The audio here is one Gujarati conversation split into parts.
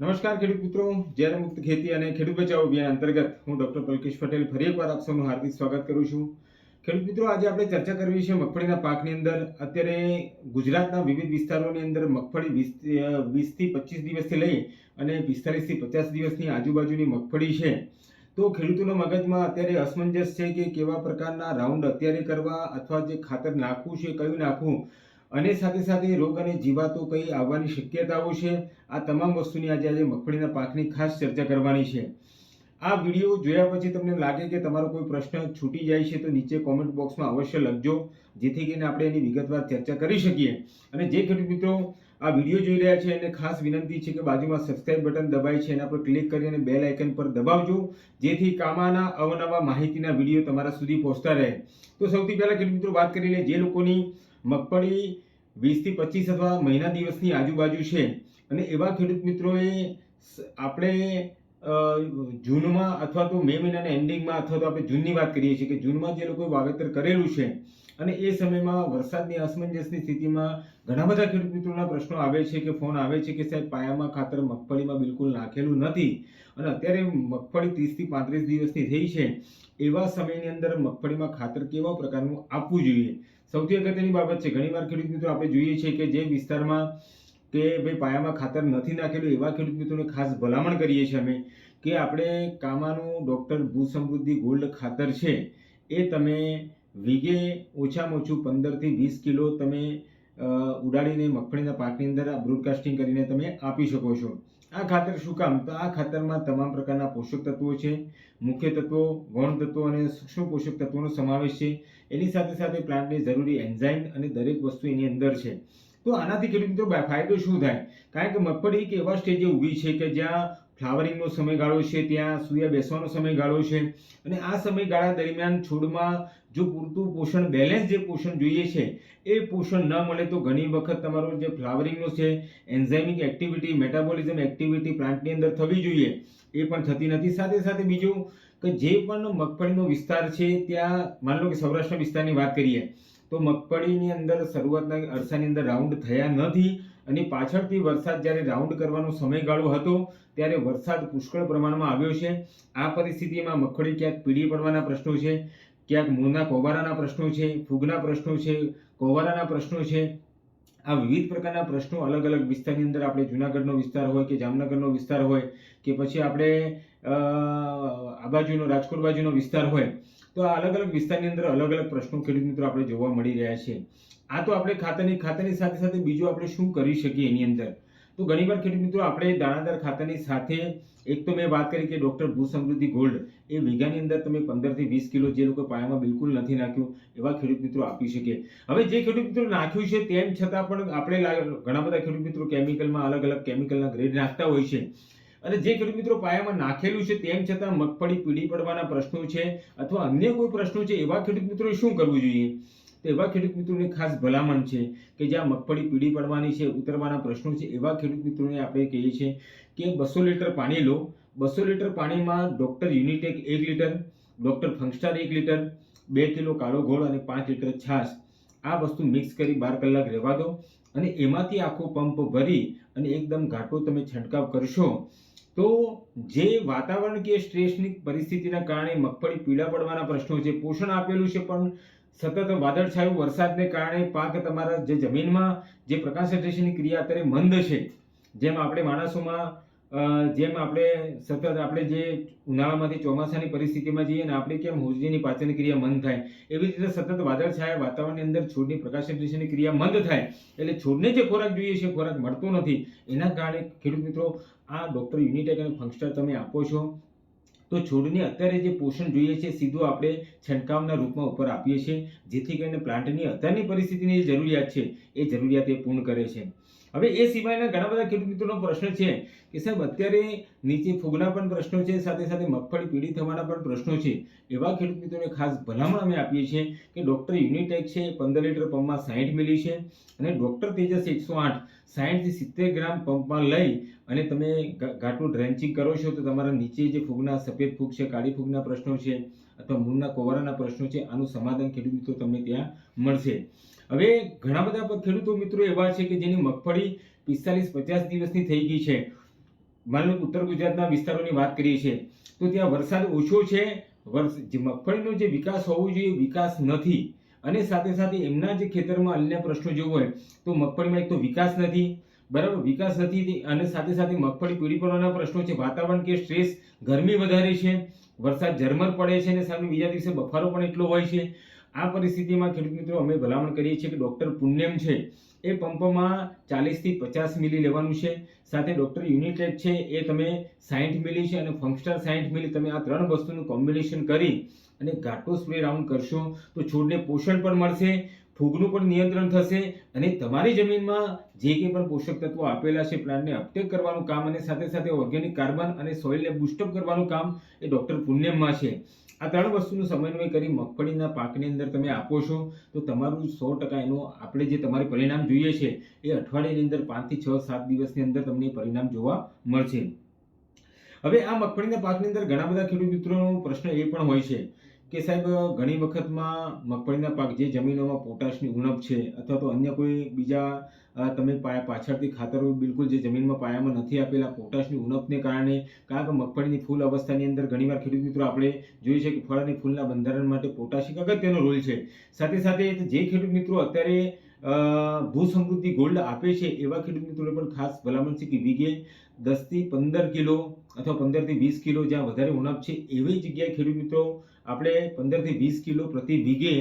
નમસ્કાર ખેડૂત મિત્રો. જ્યારે મુક્ત ખેતી અને ખેડૂત બચાવ અભિયાન અંતર્ગત હું ડોક્ટર પલકેશ પટેલ ફરી એકવાર આપ સૌનું હાર્દિક સ્વાગત કરું છું. ખેડૂત મિત્રો, આજે આપણે ચર્ચા કરવી છે મગફળીના પાકની અંદર. અત્યારે ગુજરાતના વિવિધ વિસ્તારોની અંદર મગફળી વીસ, વીસથી પચીસ દિવસથી લઈ અને પિસ્તાલીસથી પચાસ દિવસની આજુબાજુની મગફળી છે. તો ખેડૂતોના મગજમાં અત્યારે અસમંજસ છે કે કેવા પ્રકારના રાઉન્ડ અત્યારે કરવા અથવા જે ખાતર નાખવું છે, કયું નાખવું? અને સાથે સાથે રોગ અને જીવાતો કઈ આવવાની શક્યતાઓ છે? આ તમામ વસ્તુની આજે આજે મગફળીના પાકની ખાસ ચર્ચા કરવાની છે. આ વીડિયો જોયા પછી તમને લાગે કે તમારો કોઈ પ્રશ્ન છૂટી જાય છે તો નીચે કોમેન્ટ બોક્સમાં અવશ્ય લખજો, જેથી કરીને આપણે એની વિગતવાર ચર્ચા કરી શકીએ. અને જે ખેડૂત મિત્રો આ વીડિયો જોઈ રહ્યા છે એને ખાસ વિનંતી છે કે બાજુમાં સબસ્ક્રાઇબ બટન દબાય છે, એના પર ક્લિક કરી અને બેલ આઇકન પર દબાવજો, જેથી કામાના અવનવા માહિતીના વીડિયો તમારા સુધી પહોંચતા રહે. તો સૌથી પહેલાં ખેડૂત મિત્રો વાત કરી લે જે લોકોની મગફળી વીસથી પચીસ અથવા મહિના દિવસની આજુબાજુ છે. અને એવા ખેડૂત મિત્રોએ આપણે જૂનમાં અથવા તો મે મહિનાના એન્ડિંગમાં અથવા તો આપણે જૂનની વાત કરીએ છીએ કે જૂનમાં જે લોકોએ વાવેતર કરેલું છે અને એ સમયમાં વરસાદની અસમંજસની સ્થિતિમાં ઘણા બધા ખેડૂત મિત્રોના પ્રશ્નો આવે છે કે ફોન આવે છે કે સાહેબ પાયામાં ખાતર મગફળીમાં બિલકુલ નાખેલું નથી. અને અત્યારે મગફળી ત્રીસથી પાંત્રીસ દિવસની થઈ છે. એવા સમયની અંદર મગફળીમાં ખાતર કેવા પ્રકારનું આપવું જોઈએ? સૌથી અગત્યની બાબત છે, ઘણીવાર ખેડૂત મિત્રો આપણે જોઈએ છીએ કે જે વિસ્તારમાં કે ભાઈ પાયામાં ખાતર નથી નાખેલું એવા ખેડૂત મિત્રોને ખાસ ભલામણ કરીએ છીએ અમે કે આપણે કામાનું ડૉક્ટર ભૂ સમૃદ્ધિ ગોલ્ડ ખાતર છે, એ તમે વીઘે ઓછામાં ઓછું પંદરથી વીસ કિલો તમે ઉડાડીને મગફળીના પાકની અંદર બ્રોડકાસ્ટિંગ કરીને તમે આપી શકો છો. આ ખાતર શું કામ? તો આ ખાતરમાં તમામ પ્રકારના પોષક તત્વો છે. મુખ્ય તત્વો ગૌણ તત્વો અને સૂક્ષ્મ પોષક તત્વોનો સમાવેશ છે. એની સાથે સાથે પ્લાન્ટને જરૂરી એન્ઝાઇમ અને દરેક વસ્તુ એની અંદર છે. તો આનાથી ખેડૂત મિત્રો ફાયદો શું થાય? કારણ કે મગફળી એક એવા સ્ટેજે ઊભી છે કે જ્યાં ફ્લાવરિંગનો સમયગાળો છે, ત્યાં સૂર્ય બેસવાનો સમયગાળો છે. અને આ સમયગાળા દરમિયાન છોડમાં જો પૂરતું પોષણ બેલેન્સ જે પોષણ જોઈએ છે, એ પોષણ ન મળે તો ઘણી વખત તમારો જે ફ્લાવરિંગનો છે એન્ઝાઇમિક એક્ટિવિટી મેટાબોલિઝમ એક્ટિવિટી પ્લાન્ટની અંદર થવી જોઈએ. એ પણ થતી નથી. સાથે સાથે બીજું કે જે પણ મગફળીનો વિસ્તાર છે, ત્યાં માની લો કે સૌરાષ્ટ્ર વિસ્તારની વાત કરીએ, તો મગફળીની અંદર શરૂઆતના અરસાની અંદર રાઉન્ડ થયા નથી. અને પાછળથી વરસાદ જ્યારે રાઉન્ડ કરવાનો સમયગાળો હતો, ત્યારે વરસાદ પુષ્કળ પ્રમાણમાં આવ્યો છે. આ પરિસ્થિતિમાં મગફળી ક્યાંક પીળી પડવાના પ્રશ્નો છે, ક્યાંક મૂળના કોબારાના પ્રશ્નો છે, ફૂગના પ્રશ્નો છે કોવારાના પ્રશ્નો છે. આ વિવિધ પ્રકારના પ્રશ્નો અલગ અલગ વિસ્તારની અંદર આપણે જુનાગઢનો વિસ્તાર હોય કે જામનગરનો વિસ્તાર હોય કે પછી આપણે આ બાજુનો, રાજકોટ બાજુનો વિસ્તાર હોય તો આ અલગ અલગ વિસ્તારની અંદર અલગ અલગ પ્રશ્નો ખેડૂત મિત્રો આપણે જોવા મળી રહ્યા છે. આ તો આપણે ખાતરની ખાતરની સાથે સાથે બીજું આપણે શું કરી શકીએ એની અંદર? તો ઘણીવાર ખેડૂત મિત્રો આપણે દાણાદાર ખાતરની સાથે, એક તો મેં વાત કરી કે ડૉક્ટર ભૂ સમૃદ્ધિ ગોલ્ડ, એ વીઘાની અંદર તમે પંદરથી વીસ કિલો જે લોકો પાયામાં બિલકુલ નથી નાખ્યું, એવા ખેડૂત મિત્રો આપી શકે. હવે જે ખેડૂત મિત્રો નાખ્યું છે તેમ છતાં પણ આપણે ઘણા બધા ખેડૂત મિત્રો કેમિકલમાં અલગ અલગ કેમિકલના ગ્રેડ નાખતા હોય છે. અને જે ખેડૂત મિત્રો પાયામાં નાખેલું છે, તેમ છતાં મગફળી, પીળી પડવાના પ્રશ્નો છે અથવા અન્ય કોઈ પ્રશ્નો છે, એવા ખેડૂત મિત્રોએ શું કરવું જોઈએ? તો એવા ખેડૂત મિત્રોને ખાસ ભલામણ છે કે જ્યાં મગફળી, પીળી પડવાની છે, ઉતરવાના પ્રશ્નો છે, એવા ખેડૂત મિત્રોને આપણે કહીએ છીએ કે બસો લીટર પાણી લો. બસો લીટર પાણીમાં ડોક્ટર યુનિટેક એક લીટર, ડૉક્ટર ફંગસ્ટાર એક લીટર, બે કિલો કાળો ગોળ અને પાંચ લીટર છાશ. આ વસ્તુ મિક્સ કરી બાર કલાક રહેવા દો અને એમાંથી આખો પંપ ભરી અને એકદમ ઘાટો તમે છંટકાવ કરશો, તો જે વાતાવરણ કે સ્ટ્રેસની પરિસ્થિતિના કારણે મગફળી પીળા પડવાના પ્રશ્નો છે, પોષણ આપેલું છે, પણ સતત વાદળછાયું વરસાદને કારણે પાક તમારા જે જમીનમાં જે પ્રકાશ ક્રિયા અત્યારે મંદ છે. જેમ આપણે માણસોમાં જેમ આપણે સતત આપણે જે ઉનાળામાંથી ચોમાસાની પરિસ્થિતિમાં જઈએ ને આપણે કેમ હોજરીની પાચન ક્રિયા મંદ થાય, એવી રીતે સતત વાદળછાયા વાતાવરણની અંદર છોડની પ્રકાશન સંશ્લેષણની ક્રિયા મંદ થાય, એટલે છોડને જે ખોરાક જોઈએ છે ખોરાક મળતો નથી. એના કારણે ખેડૂત મિત્રો, આ ડૉક્ટર યુનિટેક અને ફંક્સ્ટર તમે આપો છો, તો છોડને અત્યારે જે પોષણ જોઈએ છે સીધું આપણે છંટકાવના રૂપમાં ઉપર આપીએ છીએ, જેથી કરીને પ્લાન્ટની અત્યારની પરિસ્થિતિની જે જરૂરિયાત છે એ જરૂરિયાત એ પૂર્ણ કરે છે. હવે એ સિવાયના ઘણા બધા ખેડૂત મિત્રોનો પ્રશ્ન છે કે સાહેબ, અત્યારે નીચે ફૂગના પણ પ્રશ્નો છે, સાથે સાથે મગફળી, પીળી થવાના પણ પ્રશ્નો છે. એવા ખેડૂત મિત્રોને ખાસ ભલામણ અમે આપીએ છીએ કે ડૉક્ટર યુનિટેક છે, પંદર લીટર પંપમાં સાહીઠ મિલી છે અને ડોક્ટર તેજસ એકસો આઠ સાહીઠથી સિત્તેર ગ્રામ પંપમાં લઈ અને તમે ઘાટું ડ્રેન્ચિંગ કરો છો તો તમારા નીચે જે ફૂગના, સફેદ ફૂગ છે, કાળી ફૂગના પ્રશ્નો છે અથવા મૂળના કોવારાના પ્રશ્નો છે, આનું સમાધાન ખેડૂત મિત્રો તમને ત્યાં મળશે. હવે ઘણા બધા ખેડૂતો મિત્રો એવા છે કે જેની મગફળી પિસ્તાલીસ પચાસ દિવસની થઈ ગઈ છે. માની ઉત્તર ગુજરાતના વિસ્તારોની વાત કરીએ છીએ, તો ત્યાં વરસાદ ઓછો છે. વર્ષ જે મગફળીનો જે વિકાસ હોવો જોઈએ વિકાસ નથી. અને સાથે સાથે એમના જે ખેતરમાં અન્ય પ્રશ્નો જો હોય, તો મગફળીમાં એક તો વિકાસ નથી. બરાબર? વિકાસ નથી અને સાથે સાથે મગફળી, પીળી પડવાના પ્રશ્નો છે. વાતાવરણ કે સ્ટ્રેસ ગરમી વધારે છે. વરસાદ ઝરમર પડે છે અને સામે બીજા દિવસે બફારો પણ એટલો હોય છે. આ પરિસ્થિતિમાં ખેડૂત મિત્રો અમે ભલામણ કરીએ છીએ કે ડૉક્ટર પુણ્યમ છે. એ પંપમાં ચાલીસથી પચાસ મિલી લેવાનું છે. સાથે ડૉક્ટર યુનિટેડ છે. એ તમે સાઠ મિલી છે અને ફંક્સ્ટર સાઠ મિલી તમે આ ત્રણ વસ્તુનું કોમ્બિનેશન કરી અને ઘાટો સ્પ્રે રાઉન્ડ કરશો તો છોડને પોષણ પણ મળશે. ફૂગનું પણ નિયંત્રણ થશે અને તમારી જમીનમાં જે કંઈ પણ પોષક તત્વો આપેલા છે, પ્લાન્ટને અપટેક કરવાનું કામ અને સાથે સાથે ઓર્ગેનિક કાર્બન અને સોઇલને બુસ્ટઅપ કરવાનું કામ એ ડૉક્ટર પુણ્યમમાં છે. આ ત્રણ વસ્તુનું સમન્વય કરી મગફળીના પાકની અંદર તમે આપો છો, તો તમારું સો ટકા એનું આપણે જે તમારે પરિણામ જોઈએ છે, એ અઠવાડિયાની અંદર પાંચથી છ, સાત દિવસની અંદર તમને પરિણામ જોવા મળશે. હવે આ મગફળીના પાકની અંદર ઘણા બધા ખેડૂત મિત્રોનો પ્રશ્ન એ પણ હોય છે કે સાહેબ, ઘણી વખતમાં મગફળીના પાક જે જમીનોમાં પોટાશની ઉણપ છે અથવા તો અન્ય કોઈ બીજા તમે પાયા પાછળથી ખાતરો બિલકુલ જે જમીનમાં પાયામાં નથી આપેલા પોટાશની ઉણપને કારણે, કારણ કે મગફળીની ફૂલ અવસ્થાની અંદર ઘણીવાર ખેડૂત મિત્રો આપણે જોઈએ છે કે ફળ અને ફૂલના બંધારણ માટે પોટાશ એક અગત્યનો રોલ છે. સાથે સાથે જે ખેડૂત મિત્રો અત્યારે ભૂ સમૃદ્ધિ ગોલ્ડ આપે છે એવા ખેડૂત મિત્રોને પણ ખાસ ભલામણ છે કે વીઘે દસથી પંદર કિલો અથવા પંદરથી વીસ કિલો જ્યાં વધારે ઉણપ છે એવી જગ્યાએ ખેડૂત મિત્રો, આપણે પંદરથી વીસ કિલો પ્રતિ વીઘે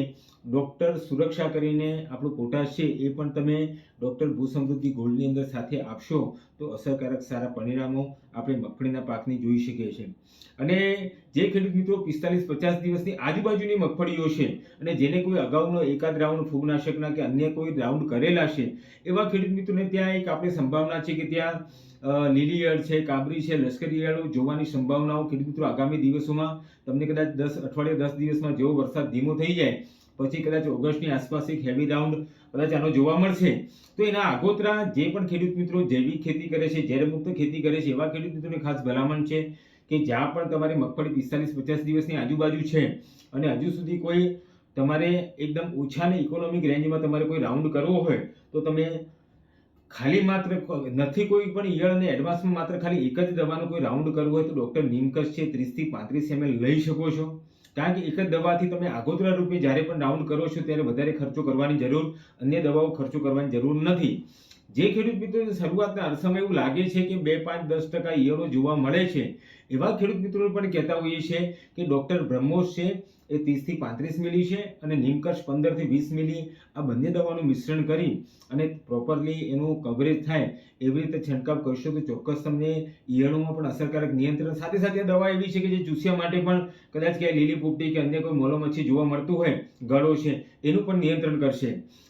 ડૉક્ટર સુરક્ષા કરીને આપણું પોટાશ છે એ પણ તમે ડૉક્ટર ભૂસમૃદ્ધિ ગોલ્ડની અંદર સાથે આપશો તો અસરકારક સારા પરિણામો આપણે મગફળીના પાકની જોઈ શકીએ છીએ. અને જે ખેડૂત મિત્રો પિસ્તાલીસ પચાસ દિવસની આજુબાજુની મગફળીઓ છે અને જેને કોઈ અગાઉનો એકાદ રાઉન્ડ ફૂગનાશકના કે અન્ય કોઈ રાઉન્ડ કરેલા છે, એવા ખેડૂત મિત્રોને ત્યાં એક આપણે સંભાવના છે કે ત્યાં લીલી ઈયળ છે, કાબરી છે, લશ્કરી ઈયળો જોવાની સંભાવનાઓ ખેડૂત મિત્રો આગામી દિવસોમાં તમને કદાચ દસ, અઠવાડિયે દસ દિવસમાં જેવો વરસાદ ધીમો થઈ જાય પછી કદાચ ઓગસ્ટની આસપાસ એક હેવી રાઉન્ડ કદાચ આનો જોવા મળશે. તો એના આગોતરા જે પણ ખેડૂત મિત્રો જૈવિક ખેતી કરે છે ઝેરમુક્ત ખેતી કરે છે, એવા ખેડૂત મિત્રોને ખાસ ભલામણ છે કે જ્યાં પણ તમારી મગફળી પિસ્તાલીસ પચાસ દિવસની આજુબાજુ છે અને હજુ સુધી કોઈ તમારે એકદમ ઓછા ને ઇકોનોમિક રેન્જમાં તમારે કોઈ રાઉન્ડ કરવો હોય, તો તમે ખાલી માત્ર નથી કોઈ પણ ઈયળ અને એડવાન્સમાં માત્ર ખાલી એક જ દવાનો કોઈ રાઉન્ડ કરવો હોય તો ડૉક્ટર નીમકસ છે, ત્રીસથી પાંત્રીસ એમએલ લઈ શકો છો. કારણ કે એક જ દવાથી તમે આગોતરા રૂપે જ્યારે પણ રાઉન્ડ કરો છો ત્યારે વધારે ખર્ચો કરવાની જરૂર, અન્ય દવાઓ ખર્ચો કરવાની જરૂર નથી. જે ખેડૂત મિત્રોને શરૂઆતના અરસામાં એવું લાગે છે કે બે, પાંચ, દસ ટકા ઈયળો જોવા મળે છે, એવા ખેડૂત મિત્રો પણ કહેતા હોઈએ છીએ કે ડૉક્ટર બ્રહ્મોસ છે એ ત્રીસથી પાંત્રીસ મિલી છે અને નિમકર્ષ પંદરથી વીસ મિલી. આ બંને દવાનું મિશ્રણ કરી અને પ્રોપરલી એનું કવરેજ થાય એવી રીતે છંટકાવ કરશો તો ચોક્કસ તમને ઈયળોમાં પણ અસરકારક નિયંત્રણ સાથે સાથે દવા એવી છે કે જે ચૂસ્યા માટે પણ કદાચ ક્યાંય લીલી પોપટી કે અન્ય કોઈ મોલો મચ્છી જોવા મળતું હોય, ગળો છે એનું પણ નિયંત્રણ કરશે.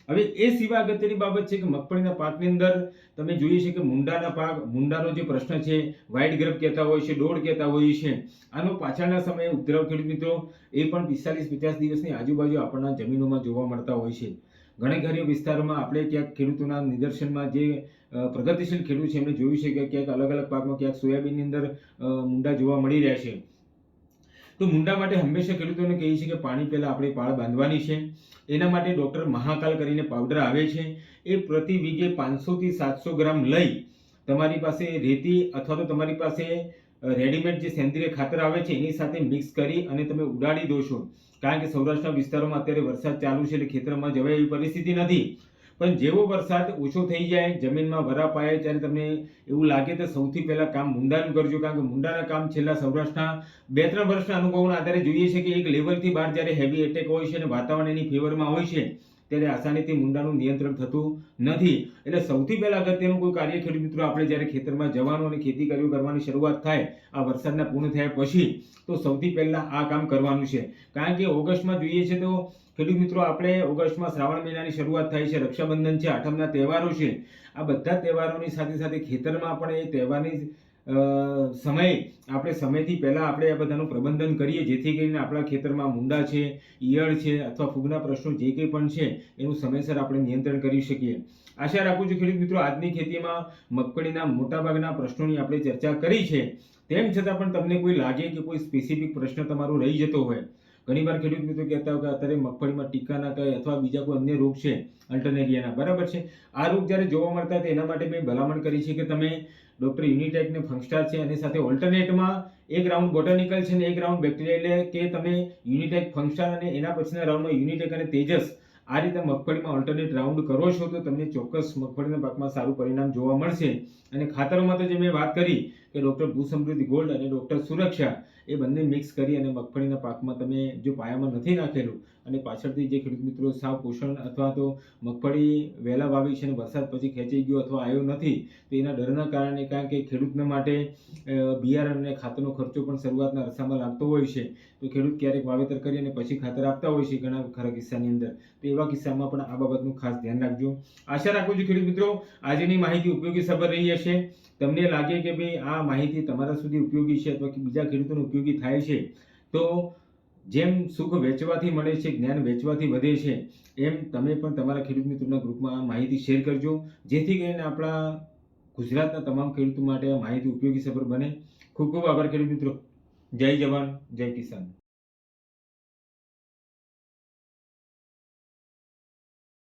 હવે એ સિવાય અગત્યની બાબત છે કે મગફળીના પાકની અંદર તમે જોઈએ છે કે મુંડાના પાક, મુંડાનો જે પ્રશ્ન છે, વાઇટ ગ્રબ કહેતા હોય છે, ડોળ કહેતા હોય છે, આનો પાછળના સમયે ઉપદ્રવ ખેડૂત મિત્રો એ પણ પિસ્તાલીસ પચાસ દિવસની આજુબાજુ આપણના જમીનોમાં જોવા મળતા હોય છે. ઘણા ઘણા વિસ્તારોમાં આપણે ક્યાંક ખેડૂતોના નિદર્શનમાં જે પ્રગતિશીલ ખેડૂત છે એમણે જોયું છે કે ક્યાંક અલગ અલગ પાકમાં ક્યાંક સોયાબીનની અંદર મુંડા જોવા મળી રહ્યા છે. તો મુંડા માટે હંમેશા ખેડૂતોને કહીએ છીએ કે પાણી પહેલાં આપણે પાળ બાંધવાની છે. એના માટે ડૉક્ટર મહાકાલ કરીને પાવડર આવે છે. એ પ્રતિ વીઘે પાંચસોથી સાતસો ગ્રામ લઈ તમારી પાસે રેતી અથવા તો તમારી પાસે રેડીમેડ જે સેન્દ્રિય ખાતર આવે છે એની સાથે મિક્સ કરી અને તમે ઉડાડી દો છો. કારણ કે સૌરાષ્ટ્રના વિસ્તારોમાં અત્યારે વરસાદ ચાલુ છે એટલે ખેતરમાં જવાય એવી પરિસ્થિતિ નથી. પણ જેવો વરસાદ ઓછો થઈ જાય, જમીનમાં વરાપ આવે ત્યારે તમને એવું લાગે તો સૌથી પહેલાં કામ મુંડાનું કરજો, કારણ કે મુંડાના કામ છેલ્લા સૌરાષ્ટ્રના બે ત્રણ વર્ષના અનુભવના આધારે જોઈએ છે કે એક લેવલથી બહાર જ્યારે હેવી એટેક હોય છે અને વાતાવરણ એની ફેવરમાં હોય છે, ત્યારે આસાનીથી મુંડાનું નિયંત્રણ થતું નથી. એટલે સૌથી પહેલા અગત્યનું કોઈ કાર્ય ખેડૂત મિત્રો, આપણે જ્યારે ખેતરમાં જવાનું અને ખેતી કર્યું કરવાની શરૂઆત થાય, આ વરસાદના પૂર્ણ થયા પછી, તો સૌથી પહેલાં આ કામ કરવાનું છે. કારણ કે ઓગસ્ટમાં જોઈએ છે તો ખેડૂત મિત્રો આપણે ઓગસ્ટમાં શ્રાવણ મહિનાની શરૂઆત થાય છે, રક્ષાબંધન છે, આઠમના તહેવારો છે, આ બધા તહેવારોની સાથે સાથે ખેતરમાં પણ એ તહેવારની સમયે, આપણે સમયથી પહેલાં આપણે આ બધાનું પ્રબંધન કરીએ, જેથી કરીને આપણા ખેતરમાં મુંડા છે, ઈયળ છે, અથવા ફૂગના પ્રશ્નો જે કંઈ પણ છે, એનું સમયસર આપણે નિયંત્રણ કરી શકીએ. આશા રાખું છું ખેડૂત મિત્રો, આજની ખેતીમાં મગફળીના મોટાભાગના પ્રશ્નોની આપણે ચર્ચા કરી છે. તેમ છતાં પણ તમને કોઈ લાગે કે કોઈ સ્પેસિફિક પ્રશ્ન તમારો રહી જતો હોય ઘણીવાર ખેડૂત મિત્રો કહેતા હોય કે અત્યારે મગફળીમાં ટીકાના કહે અથવા બીજા કોઈ અન્ય રોગ છે અલ્ટરનેરિયાના બરાબર છે? આ રોગ જ્યારે જોવા મળતા હતા એના માટે મેં ભલામણ કરી છે કે તમે ડૉક્ટર યુનિટેકને ફંગસ્ટાર છે અને સાથે ઓલ્ટરનેટમાં એક રાઉન્ડ બોટાનિકલ છે ને એક રાઉન્ડ બેક્ટેરિયા એટલે કે તમે યુનિટેક ફંગસ્ટાર અને એના પછીના રાઉન્ડમાં યુનિટેક અને તેજસ આ રીતે મગફળીમાં ઓલ્ટરનેટ રાઉન્ડ કરો છો તો તમને ચોક્કસ મગફળીના પાકમાં સારું પરિણામ જોવા મળશે. અને ખાતરોમાં તો જે મેં વાત કરી કે ડૉક્ટર ભૂસમૃદ્ધિ, ગોલ્ડ અને ડૉક્ટર સુરક્ષા એ બંને મિક્સ કરી અને મગફળીના પાકમાં તમે જો પાયામાં નથી નાખેલું અને પાછળથી જે ખેડૂત મિત્રો સાવ પોષણ અથવા તો મગફળી વહેલા વાવી છે અને વરસાદ પછી ખેંચાઈ ગયો અથવા આવ્યો નથી, તો એના ડરના કારણે કારણ કે ખેડૂતના માટે બિયારણ અને ખાતરનો ખર્ચો પણ શરૂઆતના રસામાં લાગતો હોય છે. તો ખેડૂત ક્યારેક વાવેતર કરી અને પછી ખાતર આપતા હોય છે ઘણા ખરા કિસ્સાની અંદર. તો એવા કિસ્સામાં પણ આ બાબતનું ખાસ ધ્યાન રાખજો. આશા રાખું છું ખેડૂત મિત્રો, આજની માહિતી ઉપયોગી સબર રહી હશે. તમને લાગે કે ભાઈ આ માહિતી તમારા સુધી ઉપયોગી છે અથવા કે બીજા ખેડૂતોને ઉપયોગી થાય છે, તો જેમ સુખ વેચવાથી મળે છે, જ્ઞાન વેચવાથી વધે છે, એમ તમે પણ તમારા ખેડૂત મિત્રોના ગ્રુપમાં આ માહિતી શેર કરજો, જેથી કરીને આપણા ગુજરાતના તમામ ખેડૂતો માટે આ માહિતી ઉપયોગી સફળ બને. ખૂબ ખૂબ આભાર ખેડૂત મિત્રો. જય જવાન, જય કિસાન.